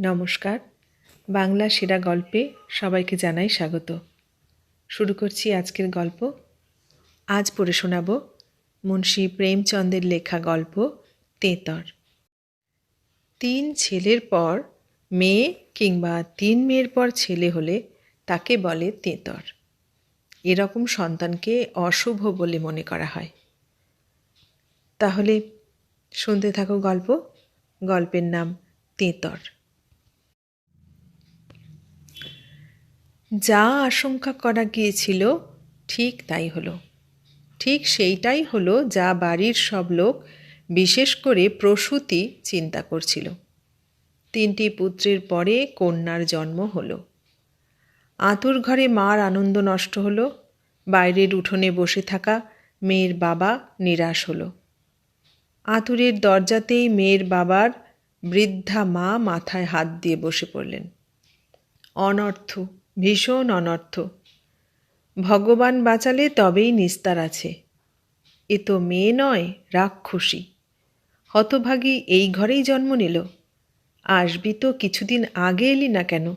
নমস্কার। বাংলা সেরা গল্পে সবাইকে জানাই স্বাগত। শুরু করছি আজকের গল্প। আজ পড়ে শোনাব মুন্সী প্রেমচন্দের লেখা গল্প তেঁতর। তিন ছেলের পর মেয়ে কিংবা তিন মেয়ের পর ছেলে হলে তাকে বলে তেঁতর। এরকম সন্তানকে অশুভ বলে মনে করা হয়। তাহলে শুনতে থাকো গল্প। গল্পের নাম তেঁতর। যা আশঙ্কা করা গিয়েছিল, ঠিক তাই হলো। ঠিক সেইটাই হলো যা বাড়ির সব লোক, বিশেষ করে প্রসূতি, চিন্তা করছিল। তিনটি পুত্রের পরে কন্যার জন্ম হলো। আতুর ঘরে মার আনন্দ নষ্ট হলো, বাইরের উঠোনে বসে থাকা মেয়ের বাবা নিরাশ হলো। আতুরের দরজাতেই মেয়ের বাবার বৃদ্ধা মা মাথায় হাত দিয়ে বসে পড়লেন। অনর্থ ভীষণ অনর্থ। ভগবান বাঁচালে তবেই নিস্তার আছে। এ তো মেয়ে নয়, রাক্ষসী। হতভাগী এই ঘরেই জন্ম নিল। আসবি তো কিছুদিন আগে এলি না কেন?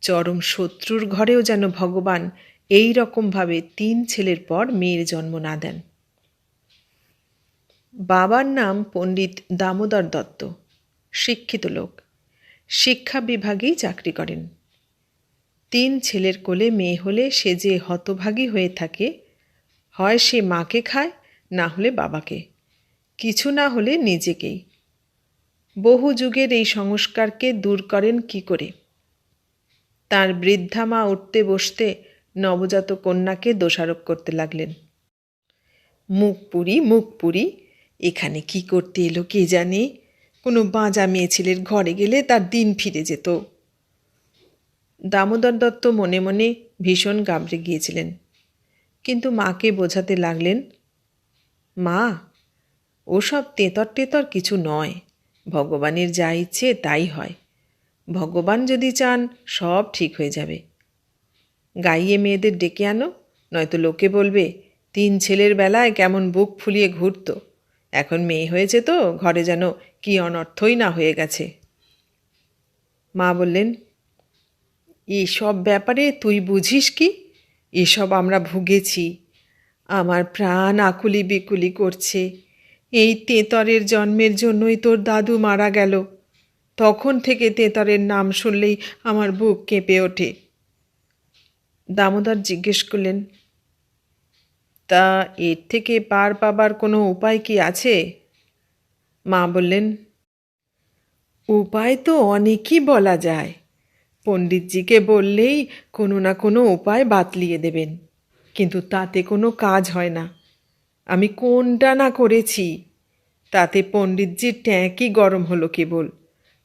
চরম শত্রুর ঘরেও যেন ভগবান এই রকমভাবে তিন ছেলের পর মেয়ের জন্ম না দেন। বাবার নাম পণ্ডিত দামোদর দত্ত, শিক্ষিত লোক। শিক্ষা বিভাগেই চাকরি করেন। তিন ছেলের কোলে মেয়ে হলে সে যে হতভাগী হয়ে থাকে, হয় সে মাকে খায়, না হলে বাবাকে। কিছু না হলে নিজেকেই। বহু যুগের এই সংস্কারকে দূর করেন কি করে? তার বৃদ্ধা মা উঠতে বসতে নবজাত কন্যাকে দোষারোপ করতে লাগলেন। মুখ পুরি মুখ পুরি, এখানে কি করতে এলো কে জানে? কোনো বাঁজা মেয়ে ছেলের ঘরে গেলে তার দিন ফিরে যেত। দামোদর দত্ত মনে মনে ভীষণ গাবড়ে গিয়েছিলেন। কিন্তু মাকে বোঝাতে লাগলেন, মা, ওসব তেতর তেতর কিছু নয়। ভগবানের যা ইচ্ছে তাই হয়। ভগবান যদি চান, সব ঠিক হয়ে যাবে। গাইয়ে মেয়েদের ডেকে আনো, নয়তো লোকে বলবে, তিন ছেলের বেলায় কেমন বুক ফুলিয়ে ঘুরত। এখন মেয়ে হয়েছে তো, ঘরে যেন কি অনর্থই না হয়ে গেছে। মা বললেন এসব ব্যাপারে তুই বুঝিস কি? এসব আমরা ভুগেছি। আমার প্রাণ আকুলি বিকুলি করছে। এই তেঁতরের জন্মের জন্যই তোর দাদু মারা গেল। তখন থেকে তেঁতরের নাম শুনলেই আমার বুক কেঁপে ওঠে। দামোদর জিজ্ঞেস করলেন, তা এর থেকে পার পাবার কোনো উপায় কি আছে? মা বললেন, উপায় তো অনেকই বলা যায়। পণ্ডিতজিকে বললেই কোনো না কোনো উপায় বাতলিয়ে দেবেন। কিন্তু তাতে কোনো কাজ হয় না। আমি কোনটা না করেছি? তাতে পণ্ডিতজির ট্যাঁকই গরম হলো কেবল।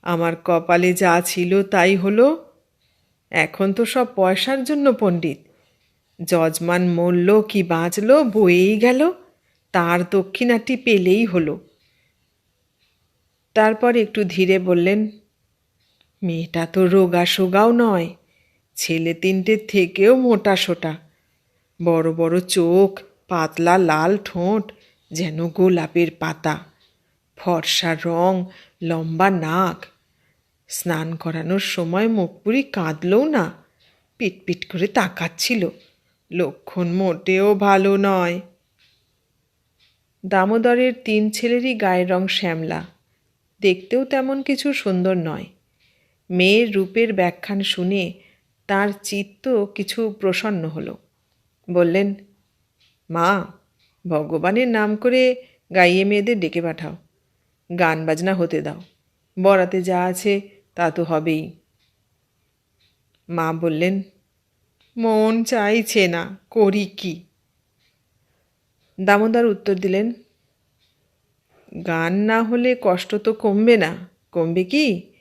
আমার কপালে যা ছিল তাই হলো। এখন তো সব পয়সার জন্য পণ্ডিত। যজমান মরল কি বাঁচল, বয়েই গেল, তার দক্ষিণাটি পেলেই হলো। তারপর একটু ধীরে বললেন মেয়েটা তো রোগা সোগাও নয়, ছেলে তিনটে থেকেও মোটা সোটা। বড় বড় চোখ, পাতলা লাল ঠোঁট, যেন গোলাপের পাতা। ফর্সা রং, লম্বা নাক। স্নান করানোর সময় মুখপুরি কাঁদলও না, পিটপিট করে তাকাচ্ছিল। লক্ষণ মোটেও ভালো নয়। দামোদরের তিন ছেলেরই গায়ের রং শ্যামলা। দেখতেও তেমন কিছু সুন্দর নয়। মেয়ের রূপের ব্যাখ্যান শুনে তার চিত্ত কিছু প্রসন্ন হলো। বললেন, মা, ভগবানের নাম করে গাইয়ে মেয়েদের ডেকে পাঠাও। গান বাজনা হতে দাও। বরাতে যা আছে তা তো হবেই। মা বললেন, মন চাইছে না, করি কি? দামোদর উত্তর দিলেন, গান না হলে কষ্ট তো কমবে না। কমবে কি?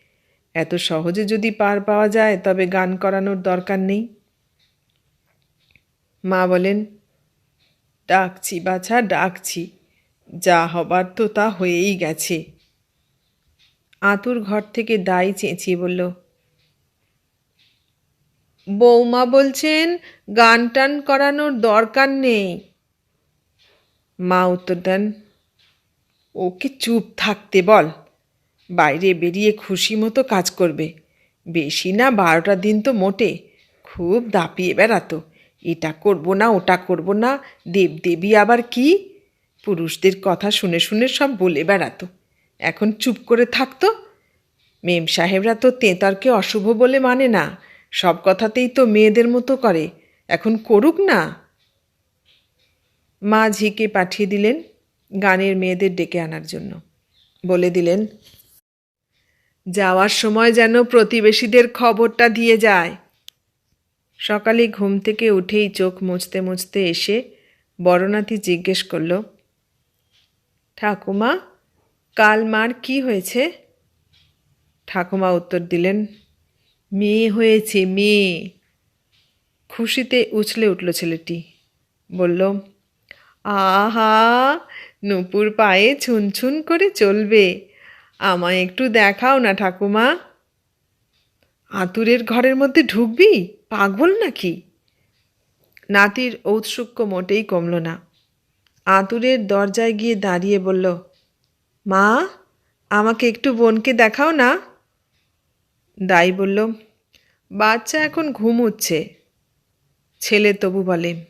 এত সহজে যদি পার পাওয়া যায়, তবে গান করানোর দরকার নেই। মা বলেন, ডাকছি বাছা, ডাকছি। যা হবার তো তা হয়েই গেছে। আতুর ঘর থেকে দাই চেঁচিয়ে বলল, বৌমা বলছেন গান টান করানোর দরকার নেই। মা উত্তর দেন, ওকে চুপ থাকতে বল। বাইরে বেরিয়ে খুশি মতো কাজ করবে। বেশি না বারোটা দিন তো মোটে। খুব দাপিয়ে বেড়াতো। এটা করব না, ওটা করব না। দেবদেবী আবার কি? পুরুষদের কথা শুনে শুনে সব বলে বেড়াতো। এখন চুপ করে থাকতো? মেম সাহেবরা তো তেঁতারকে অশুভ বলে মানে না। সব কথাতেই তো মেয়েদের মতো করে। এখন করুক না। মা ঝিকে পাঠিয়ে দিলেন গানের মেয়েদের ডেকে আনার জন্য। বলে দিলেন যাওয়ার সময় যেন প্রতিবেশীদের খবরটা দিয়ে যায়। সকালে ঘুম থেকে উঠেই চোখ মুছতে মুছতে এসে বড়নাতি জিজ্ঞেস করল, ঠাকুমা, কাল মার কি হয়েছে? ঠাকুমা উত্তর দিলেন, মেয়ে হয়েছে, মেয়ে। খুশিতে উছলে উঠল ছেলেটি, বলল, আহা, নুপুর পায়ে ছুন করে চলবে। আমায় একটু দেখাও না, ঠাকুমা। আতুরের ঘরের মধ্যে ঢুকবি? পাগল নাকি? নাতির ঔৎসুক্য মোটেই কমল না। আতুরের দরজায় গিয়ে দাঁড়িয়ে বলল, মা, আমাকে একটু বোনকে দেখাও না? দাই বলল, বাচ্চা এখন ঘুমুচ্ছে ছেলে তবু বলে,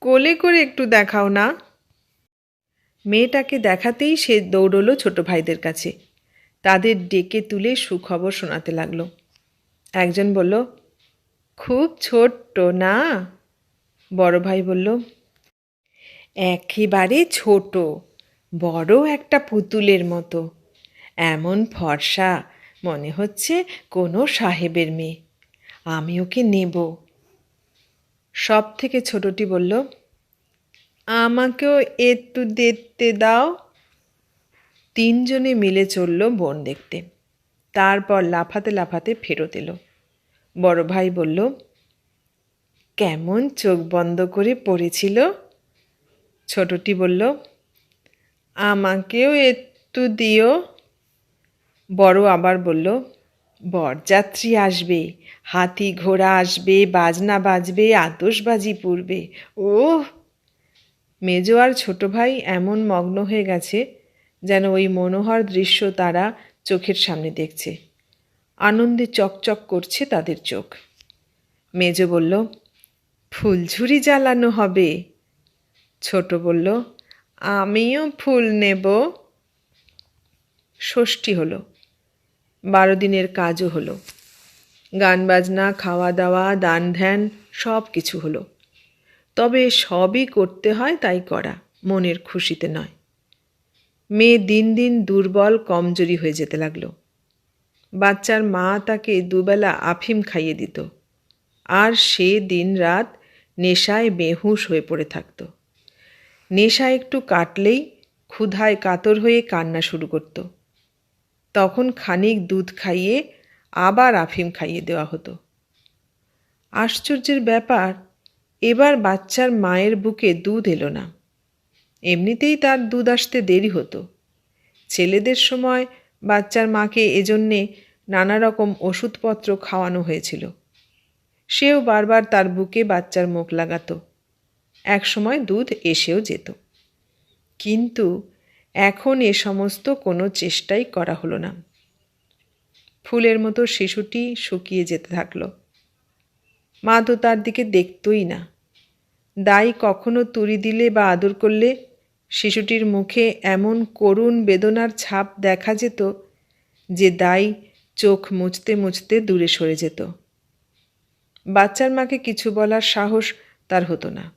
কোলে করে একটু দেখাও না। মেয়েটাকে দেখাতেই সে দৌড়লো ছোট ভাইদের কাছে। তাদের ডেকে তুলে সুখবর শোনাতে লাগল। একজন বলল, খুব ছোট্ট না? বড় ভাই বলল, একেবারে ছোট, বড় একটা পুতুলের মতো। এমন ফর্সা মনে হচ্ছে কোনো সাহেবের মেয়ে। আমি ওকে নেব। সব থেকে ছোটটি বলল আমাকেও একটু দেখতে দাও। তিনজনে মিলে চলল বোন দেখতে। তারপর লাফাতে লাফাতে ফেরত এলো। বড় ভাই বলল, কেমন চোখ বন্ধ করে পড়েছিল? ছোটটি বলল, আমাকেও একটু দিও। বড় আবার বলল, বরযাত্রী আসবে, হাতি ঘোড়া আসবে, বাজনা বাজবে আতসবাজি পড়বে। ও মেজো আর ছোট ভাই এমন মগ্ন হয়ে গেছে যেন ওই মনোহর দৃশ্য তারা চোখের সামনে দেখছে। আনন্দে চকচক করছে তাদের চোখ। মেজ বলল ফুলঝুরি জ্বালানো হবে। ছোট বলল, আমিও ফুল নেব। ষষ্ঠী হলো। বারো দিনের কাজও হলো। গান বাজনা, খাওয়া দাওয়া, দান ধ্যান সব কিছু হলো। তবে সবই করতে হয় তাই করা, মনের খুশিতে নয়। মেয়ে দিন দিন দুর্বল, কমজোরি হয়ে যেতে লাগল। বাচ্চার মা তাকে দুবেলা আফিম খাইয়ে দিত। আর সে দিন রাত নেশায় বেহুশ হয়ে পড়ে থাকত। নেশা একটু কাটলেই ক্ষুধায় কাতর হয়ে কান্না শুরু করত। তখন খানিক দুধ খাইয়ে আবার আফিম খাইয়ে দেওয়া হতো। আশ্চর্যের ব্যাপার এবার বাচ্চার মায়ের বুকে দুধ এলো না। এমনিতেই তার দুধ আসতে দেরি হতো। ছেলেদের সময় বাচ্চার মাকে এজন্যে নানা রকম ওষুধপত্র খাওয়ানো হয়েছিল। সেও বারবার তার বুকে বাচ্চার মুখ লাগাত। এক সময় দুধ এসেও যেত। কিন্তু এখন এ সমস্ত কোনো চেষ্টাই করা হলো না। ফুলের মতো শিশুটি শুকিয়ে যেতে থাকল। মা তো তার দিকে দেখতই না। দাই কখনো তুড়ি দিলে বা আদর করলে? শিশুটির মুখে এমন করুণ বেদনার ছাপ দেখা যেত যে দাই চোখ মুছতে মুছতে দূরে সরে যেত। বাচ্চার মাকে কিছু বলার সাহস তার হতো না।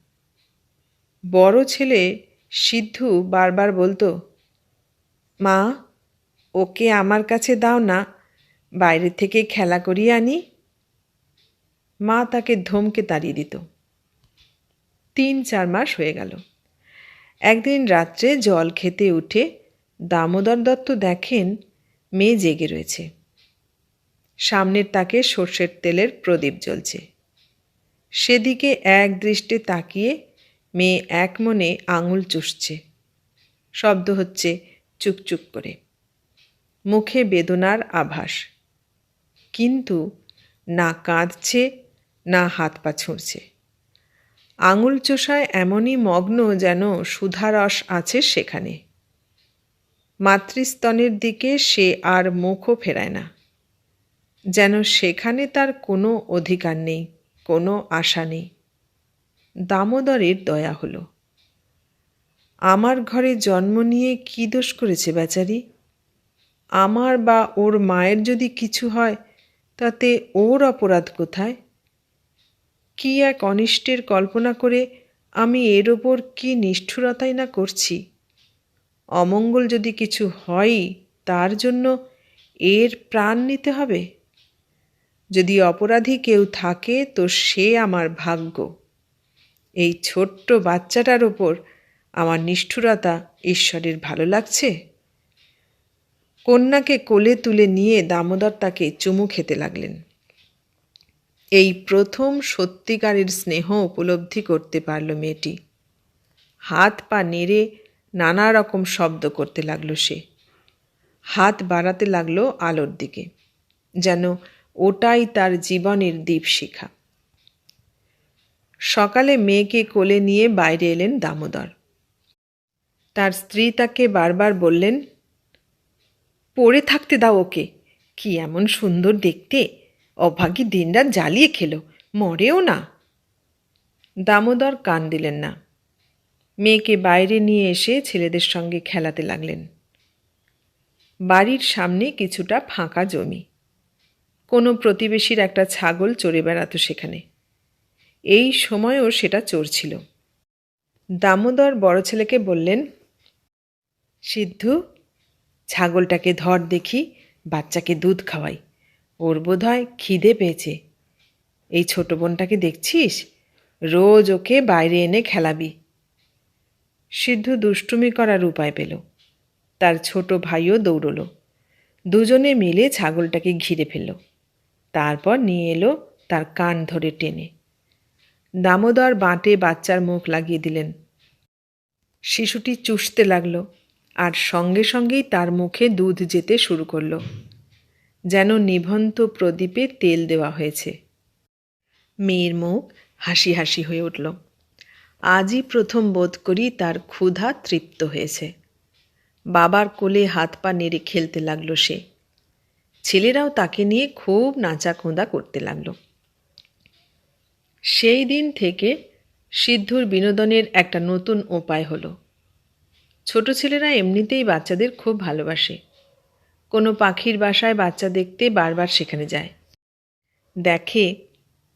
বড় ছেলে সিদ্ধু বারবার বলতো, মা, ওকে আমার কাছে দাও না, বাইরে থেকে খেলা করিয়ে আনি। মা তাকে ধমকে তাড়িয়ে দিত। তিন চার মাস হয়ে গেল। একদিন রাত্রে জল খেতে উঠে দামোদর দত্ত দেখেন মেয়ে জেগে রয়েছে। সামনের তাকে সর্ষের তেলের প্রদীপ জ্বলছে। সেদিকে এক দৃষ্টে তাকিয়ে মেয়ে এক মনে আঙুল চুষছে। শব্দ হচ্ছে চুকচুক করে। মুখে বেদনার আভাস। কিন্তু না কাঁদছে, না হাত পা ছুঁড়ছে। আঙুল চোষায় এমনই মগ্ন যেন সুধারস আছে সেখানে। মাতৃস্তনের দিকে সে আর মুখও ফেরায় না। যেন সেখানে তার কোনো অধিকার নেই, কোনো আশা নেই। দামোদরের দয়া হলো। আমার ঘরে জন্ম নিয়ে কী দোষ করেছে বেচারি? আমার বা ওর মায়ের যদি কিছু হয়, তাতে ওর অপরাধ কোথায়? কি এক অনিষ্টের কল্পনা করে আমি এর ওপর কি নিষ্ঠুরতাই না করছি? অমঙ্গল যদি কিছু হয়ই, তার জন্য এর প্রাণ নিতে হবে? যদি অপরাধী কেউ থাকে, তো সে আমার ভাগ্য। এই ছোট্ট বাচ্চাটার ওপর আমার নিষ্ঠুরতা ঈশ্বরের ভালো লাগছে? কন্যাকে কোলে তুলে নিয়ে দামোদর তাকে চুমু খেতে লাগলেন। এই প্রথম সত্যিকারের স্নেহ উপলব্ধি করতে পারল মেয়েটি। হাত পা নেড়ে নানা রকম শব্দ করতে লাগল সে। হাত বাড়াতে লাগল আলোর দিকে, যেন ওটাই তার জীবনের দীপশিখা। সকালে মেয়েকে কোলে নিয়ে বাইরে এলেন দামোদর। তার স্ত্রী তাকে বারবার বললেন, পড়ে থাকতে দাও ওকে, কি এমন সুন্দর দেখতে। অভাগী দিনরাত জ্বালিয়ে খেলো, মরেও না। দামোদর কান দিলেন না। মেয়েকে বাইরে নিয়ে এসে ছেলেদের সঙ্গে খেলাতে লাগলেন। বাড়ির সামনে কিছুটা ফাঁকা জমি। কোনো প্রতিবেশীর একটা ছাগল চড়ে বেড়াতো সেখানে। এই সময়ও সেটা চড়ছিল দামোদর বড় ছেলেকে বললেন, সিদ্ধু, ছাগলটাকে ধর দেখি, বাচ্চাকে দুধ খাওয়াই। ওর বোধ হয় খিদে পেয়েছে। এই ছোট বোনটাকে দেখছিস? রোজ ওকে বাইরে এনে খেলাবি। সিদ্ধু দুষ্টুমি করার উপায় পেল। তার ছোট ভাইও দৌড়ল। দুজনে মিলে ছাগলটাকে ঘিরে ফেলল। তারপর নিয়ে এলো তার কান ধরে টেনে। দামোদর বাঁটে বাচ্চার মুখ লাগিয়ে দিলেন। শিশুটি চুষতে লাগল আর সঙ্গে সঙ্গেই তার মুখে দুধ যেতে শুরু করল। যেন নিভন্ত প্রদীপে তেল দেওয়া হয়েছে। মেয়ের মুখ হাসি হাসি হয়ে উঠল। আজই প্রথম বোধ করি তার ক্ষুধা তৃপ্ত হয়েছে। বাবার কোলে হাত পা নেড়ে খেলতে লাগল সে। ছেলেরাও তাকে নিয়ে খুব নাচা খোঁদা করতে লাগল। সেই দিন থেকে সিদ্ধুর বিনোদনের একটা নতুন উপায় হলো। ছোট ছেলেরা এমনিতেই বাচ্চাদের খুব ভালোবাসে। কোনো পাখির বাসায় বাচ্চা দেখতে বারবার সেখানে যায়। দেখে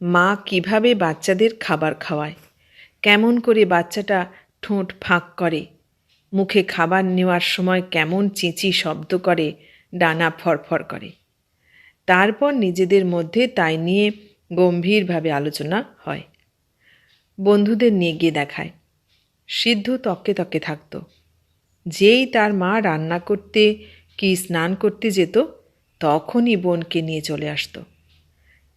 মা কীভাবে বাচ্চাদের খাবার খাওয়ায়, কেমন করে বাচ্চাটা ঠোঁট ফাঁক করে, মুখে খাবার নেওয়ার সময় কেমন চেঁচি শব্দ করে, ডানা ফরফর করে। তারপর নিজেদের মধ্যে তাই নিয়ে গম্ভীরভাবে আলোচনা হয়। বন্ধুদের নিয়ে গিয়ে দেখায়। সিদ্ধ তককে তককে থাকত। যেই তার মা রান্না করতে কি স্নান করতে যেত, তখনই বোনকে নিয়ে চলে আসতো।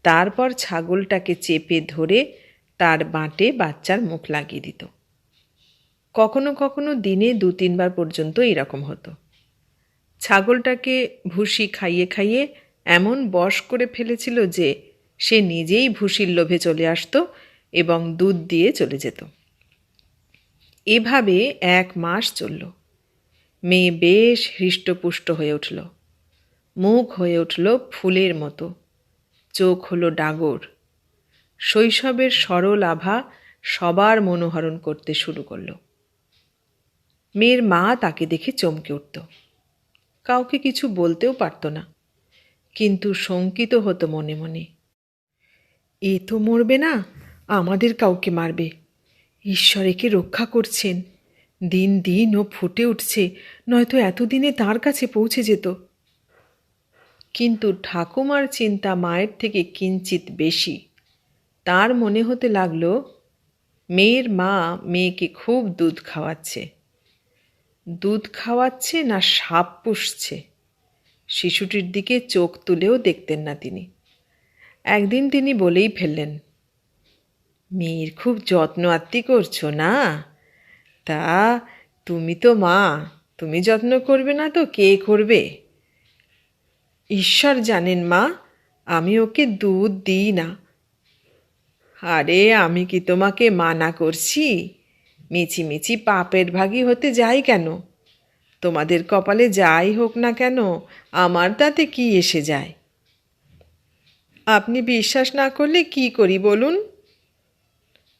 তারপর ছাগলটাকে চেপে ধরে তার বাঁটে বাচ্চার মুখ লাগিয়ে দিত। কখনো কখনো দিনে দু তিনবার পর্যন্ত এরকম হতো। ছাগলটাকে ভুসি খাইয়ে খাইয়ে এমন বশ করে ফেলেছিল যে সে নিজেই ভুসির লোভে চলে আসতো এবং দুধ দিয়ে চলে যেত। এভাবে এক মাস চলল। মেয়ে বেশ হৃষ্টপুষ্ট হয়ে উঠল। মুখ হয়ে উঠল ফুলের মতো। চোখ হলো ডাগর শৈশবের সরল আভা সবার মনোহরণ করতে শুরু করল। মেয়ের মা তাকে দেখে চমকে উঠত। কাউকে কিছু বলতেও পারত না, কিন্তু শঙ্কিত হতো মনে মনে। এ তো মরবে না, আমাদের কাউকে মারবে। ঈশ্বর একে রক্ষা করছেন? দিন দিন ও ফুটে উঠছে, নয়তো এতদিনে তার কাছে পৌঁছে যেত। কিন্তু ঠাকুমার চিন্তা মায়ের থেকে কিঞ্চিত বেশি। তার মনে হতে লাগল, মেয়ের মা মেয়েকে খুব দুধ খাওয়াচ্ছে। দুধ খাওয়াচ্ছে না সাপ পুষছে। শিশুটির দিকে চোখ তুলেও দেখতেন না তিনি। একদিন তিনি বলেই ফেললেন, মেয়ের খুব যত্ন আত্মি করছ না? তা তুমি তো মা, তুমি যত্ন করবে না তো কে করবে? ঈশ্বর জানেন মা, আমি ওকে দুধ দিই না। আরে, আমি কি তোমাকে মানা করছি? মিছি মিছি পাপের ভাগি হতে যাই কেন? তোমাদের কপালে যাই হোক না কেন, আমার তাতে কি এসে যায়? আপনি বিশ্বাস না করলে কি করি বলুন?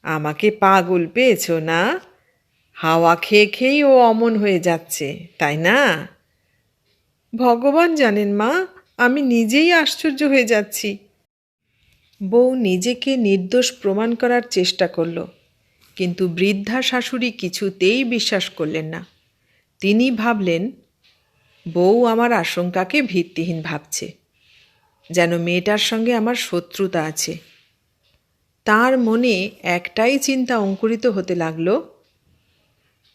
আমাকে পাগল পেয়েছ না? হাওয়া খেয়ে খেয়েই ও অমন হয়ে যাচ্ছে, তাই না? ভগবান জানেন মা, আমি নিজেই আশ্চর্য হয়ে যাচ্ছি। বউ নিজেকে নির্দোষ প্রমাণ করার চেষ্টা করল, কিন্তু বৃদ্ধা শাশুড়ি কিছুতেই বিশ্বাস করলেন না। তিনি ভাবলেন, বউ আমার আশঙ্কাকে ভিত্তিহীন ভাবছে, যেন মেয়েটার সঙ্গে আমার শত্রুতা আছে। তার মনে একটাই চিন্তা অঙ্কুরিত হতে লাগল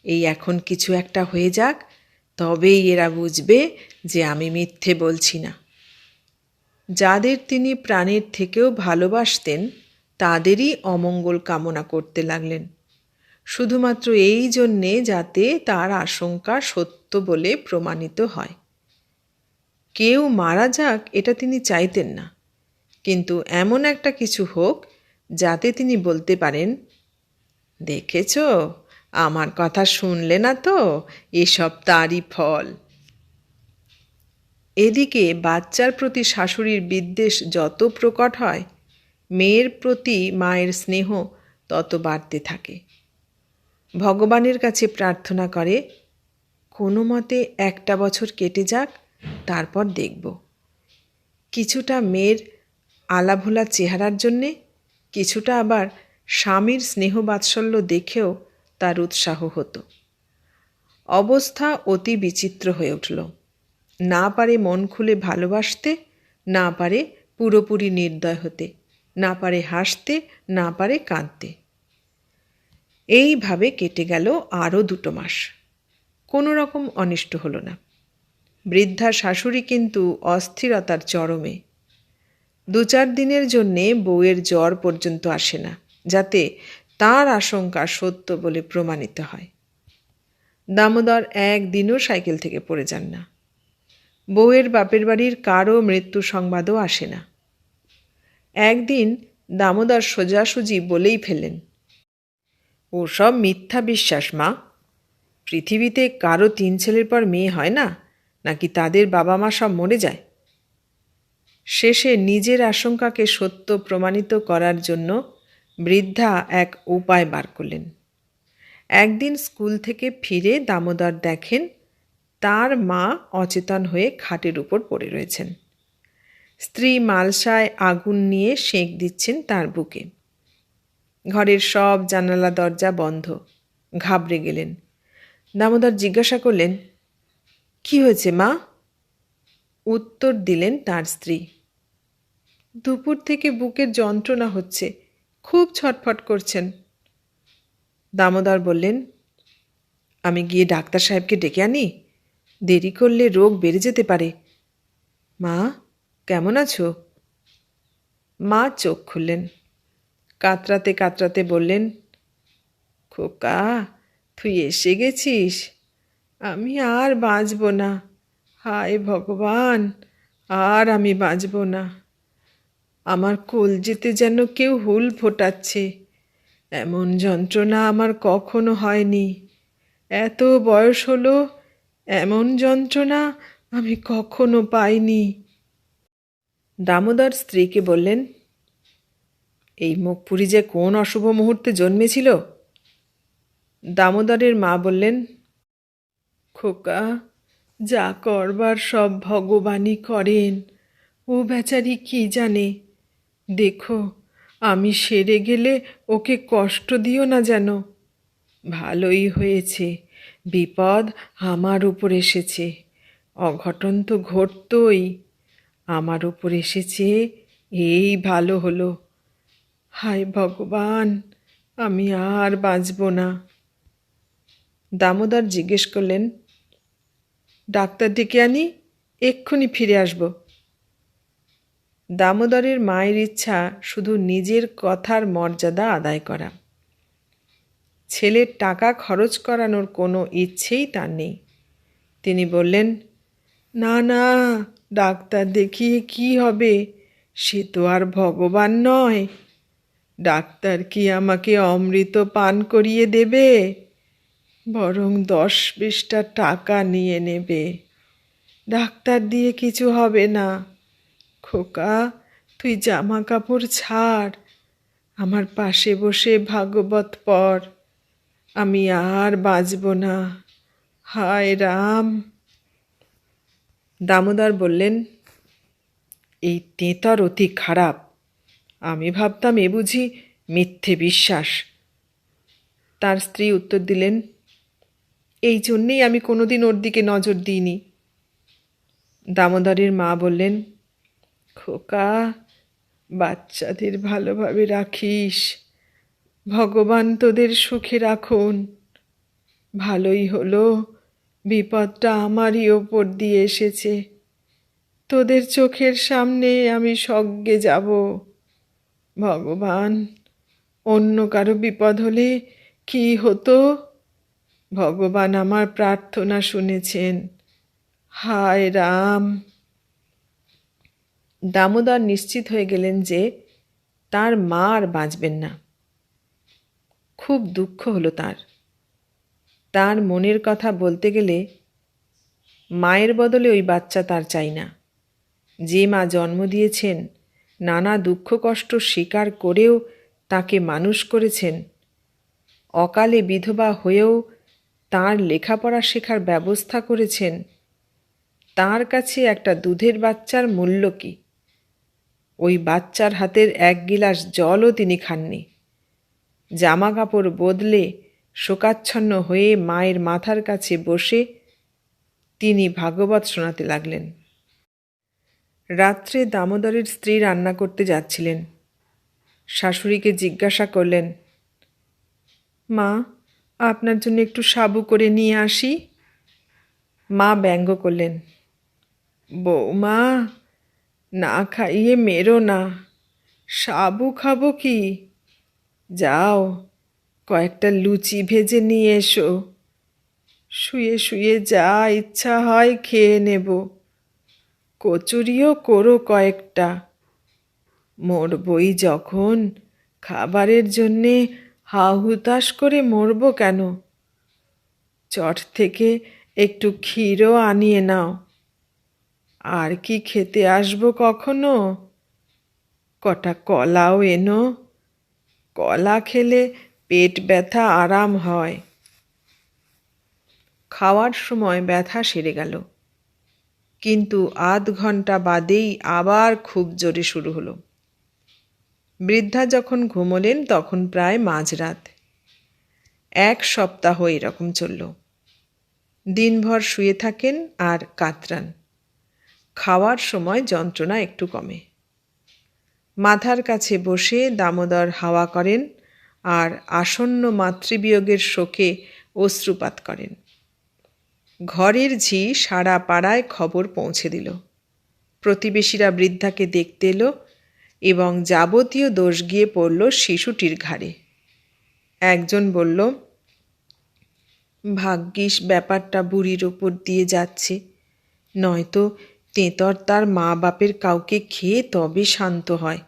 এই এখন কিছু একটা হয়ে যাক, তবেই এরা বুঝবে যে আমি মিথ্যে বলছি না। যাদের তিনি প্রাণের থেকেও ভালোবাসতেন, তাদেরই অমঙ্গল কামনা করতে লাগলেন। শুধুমাত্র এই জন্যে যাতে তার আশঙ্কা সত্য বলে প্রমাণিত হয়। কেউ মারা যাক এটা তিনি চাইতেন না, কিন্তু এমন একটা কিছু হোক যাতে তিনি বলতে পারেন, দেখেছ আমার কথা শুনলে না তো? এসব তারই ফল। এদিকে বাচ্চার প্রতি শাশুড়ির বিদ্বেষ যত প্রকট হয়, মেয়ের প্রতি মায়ের স্নেহ তত বাড়তে থাকে। ভগবানের কাছে প্রার্থনা করে, কোনো মতে একটা বছর কেটে যাক, তারপর দেখব। কিছুটা মেয়ের আলাভোলা চেহারার জন্যে, কিছুটা আবার স্বামীর স্নেহ বাৎসল্য দেখেও তার উৎসাহ হতো। অবস্থা অতি বিচিত্র হয়ে উঠল। না পারে মন খুলে ভালোবাসতে, না পারে পুরোপুরি নির্দয় হতে, না পারে হাসতে, না পারে কাঁদতে। এইভাবে কেটে গেল আরও দুটো মাস। কোনো রকম অনিষ্ট হলো না। বৃদ্ধা শাশুড়ি কিন্তু অস্থিরতার চরমে। দু চার দিনের জন্যে বউয়ের জ্বর পর্যন্ত আসে না, যাতে তার আশঙ্কা সত্য বলে প্রমাণিত হয়। দামোদর একদিনও সাইকেল থেকে পড়ে যান না। বউয়ের বাপের বাড়ির কারও মৃত্যু সংবাদও আসে না। একদিন দামোদর সোজাসুজি বলেই ফেললেন ওসব মিথ্যা বিশ্বাস, মা। পৃথিবীতে কারও তিন ছেলের পর মেয়ে হয় না, নাকি তাদের বাবা মা সব মরে যায়? শেষে নিজের আশঙ্কাকে সত্য প্রমাণিত করার জন্য বৃদ্ধা এক উপায় বার করলেন। একদিন স্কুল থেকে ফিরে দামোদর দেখেন তার মা অচেতন হয়ে খাটের উপর পড়ে রয়েছেন। স্ত্রী মালসায় আগুন নিয়ে সেঁক দিচ্ছেন তার বুকে। ঘরের সব জানালা, দরজা বন্ধ। ঘাবড়ে গেলেন। দামোদর জিজ্ঞাসা করলেন, কি হয়েছে মা? উত্তর দিলেন তার স্ত্রী, দুপুর থেকে বুকের যন্ত্রণা হচ্ছে। খুব ছটফট করছেন। দামোদর বললেন, আমি গিয়ে ডাক্তার সাহেবকে ডেকে আনি। দেরি করলে রোগ বেড়ে যেতে পারে। মা, কেমন আছো? মা চোখ খুললেন। কাতরাতে কাতরাতে বললেন, খোকা, তুই এসে গেছিস? আমি আর বাঁচব না। হায় ভগবান, আর আমি বাঁচব না। আমার কলজেতে যেন কেউ হুল ফোটাচ্ছে। এমন যন্ত্রণা আমার কখনো হয়নি। এত বয়স হলো, এমন যন্ত্রণা আমি কখনো পাইনি। দামোদর স্ত্রীকে বললেন, এই মুখপুরি যে কোন অশুভ মুহূর্তে জন্মেছিল? দামোদরের মা বললেন, খোকা, যা করবার সব ভগবানই করেন। ও বেচারি কি জানে? দেখো, আমি সেরে গেলে ওকে কষ্ট দিও না যেন। ভালোই হয়েছে, বিপদ আমার উপর এসেছে, অঘটন তো ঘটতই, আমার উপর এসেছে, এই ভালো হলো। হায় ভগবান, আমি আর বাঁচব না। দামোদর জিজ্ঞেস করলেন, ডাক্তার ডেকে আনি, এক্ষুনি ফিরে আসব। দামোদরের মায়ের ইচ্ছা শুধু নিজের কথার মর্যাদা আদায় করা। ছেলের টাকা খরচ করানোর কোনো ইচ্ছেই তার নেই। তিনি বললেন, না না, ডাক্তার দেখিয়ে কি হবে? সে তো আর ভগবান নয়। ডাক্তার কি আমাকে অমৃত পান করিয়ে দেবে? বরং দশ বিশটা টাকা নিয়ে নেবে। ডাক্তার দিয়ে কিছু হবে না। খোকা, তুই জামা কাপড় ছাড়, আমার পাশে বসে ভাগবত পর আমি আর বাঁচব না। হায় রাম। দামোদর বললেন, এই তেঁতর অতি খারাপ। আমি ভাবতাম এ বুঝি মিথ্যে বিশ্বাস। তার স্ত্রী উত্তর দিলেন, এই জন্যেই আমি কোনোদিন ওর দিকে নজর দিইনি। দামোদরের মা বললেন খোকা, বাচ্চাদের ভালোভাবে রাখিস। ভগবান তোদের সুখে রাখুন। ভালোই হলো, বিপদটা আমারই ওপর দিয়ে এসেছে। তোদের চোখের সামনে আমি স্বজ্ঞে যাব। ভগবান, অন্য কারও বিপদ হলে কি হতো? ভগবান আমার প্রার্থনা শুনেছেন। হায় রাম। দামোদর নিশ্চিত হয়ে গেলেন যে তার মা আর বাঁচবেন না। খুব দুঃখ হলো তার। তার মনের কথা বলতে গেলে মায়ের বদলে ওই বাচ্চা তার চাই না। যে মা জন্ম দিয়েছেন, নানা দুঃখ কষ্ট স্বীকার করেও তাকে মানুষ করেছেন, অকালে বিধবা হয়েও তার লেখাপড়া শেখার ব্যবস্থা করেছেন, তার কাছে একটা দুধের বাচ্চার মূল্য কী? ওই বাচ্চার হাতের এক গিলাস জলও তিনি খাননি। জামা কাপড় বদলে শোকাচ্ছন্ন হয়ে মায়ের মাথার কাছে বসে তিনি ভাগবত শোনাতে লাগলেন। রাত্রে দামোদরের স্ত্রী রান্না করতে যাচ্ছিলেন। শাশুড়িকে জিজ্ঞাসা করলেন, মা, আপনার জন্য একটু সাবু করে নিয়ে আসি? মা ব্যঙ্গ করলেন, বৌমা না খাইয়ে মেরো না। সাবু খাব কি? যাও, কয়েকটা লুচি ভেজে নিয়ে এসো। শুয়ে শুয়ে যা ইচ্ছা হয় খেয়ে নেব। কচুরিও করো কয়েকটা। মরবই যখন, খাবারের জন্যে হাহুতাশ করে মরব কেন? চট থেকে একটু ক্ষীরও আনিয়ে নাও। আর কি খেতে আসব কখনো? কটা কলাও এনো। কলা খেলে পেট ব্যথা আরাম হয়। খাওয়ার সময় ব্যথা সেরে গেল। কিন্তু আধ ঘণ্টা বাদেই আবার খুব জোরে শুরু হলো। বৃদ্ধা যখন ঘুমোলেন, তখন প্রায় মাঝরাত। এক সপ্তাহ এরকম চলল। দিনভর শুয়ে থাকেন আর কাতরান। খাওয়ার সময় যন্ত্রণা একটু কমে। মাথার কাছে বসে দামোদর হাওয়া করেন আর আসন্ন মাতৃবিয়োগের শোকে অশ্রুপাত করেন। ঘরের ঝি সারা পাড়ায় খবর পৌঁছে দিল। প্রতিবেশীরা বৃদ্ধাকে দেখতে এলো এবং যাবতীয় দোষ গিয়ে পড়ল শিশুটির ঘাড়ে। একজন বলল, ভাগ্যিস ব্যাপারটা বুড়ির ওপর দিয়ে যাচ্ছে। নয়তো তেঁতর তার মা বাপের কাউকে খেয়ে তবে শান্ত হয়।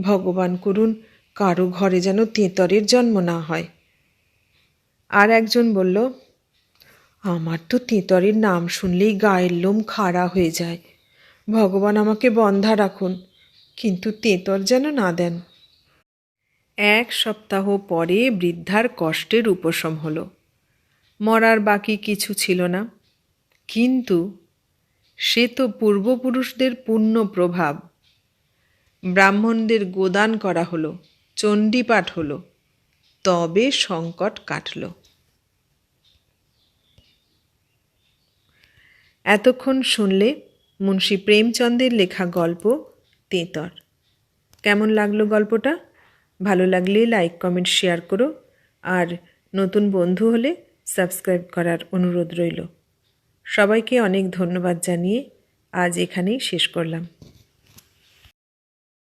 ভগবান করুন কারও ঘরে যেন তেঁতরের জন্ম না হয়। আর একজন বলল, আমার তো তেঁতরের নাম শুনলেই গায়ের লোম খাড়া হয়ে যায়। ভগবান আমাকে বন্ধা রাখুন, কিন্তু তেঁতর যেন না দেন। এক সপ্তাহ পরে বৃদ্ধার কষ্টের উপশম হলো। মরার বাকি কিছু ছিল না। কিন্তু সে তো পূর্বপুরুষদের পূর্ণ প্রভাব। ব্রাহ্মণদের গোদান করা হলো, চণ্ডীপাঠ হলো, তবে সংকট কাটল। এতক্ষণ শুনলে মুন্সী প্রেমচন্দের লেখা গল্প, তেঁতর। কেমন লাগল গল্পটা? ভালো লাগলে লাইক, কমেন্ট, শেয়ার করো। আর নতুন বন্ধু হলে সাবস্ক্রাইব করার অনুরোধ রইল। সবাইকে অনেক ধন্যবাদ জানিয়ে আজ এখানেই শেষ করলাম।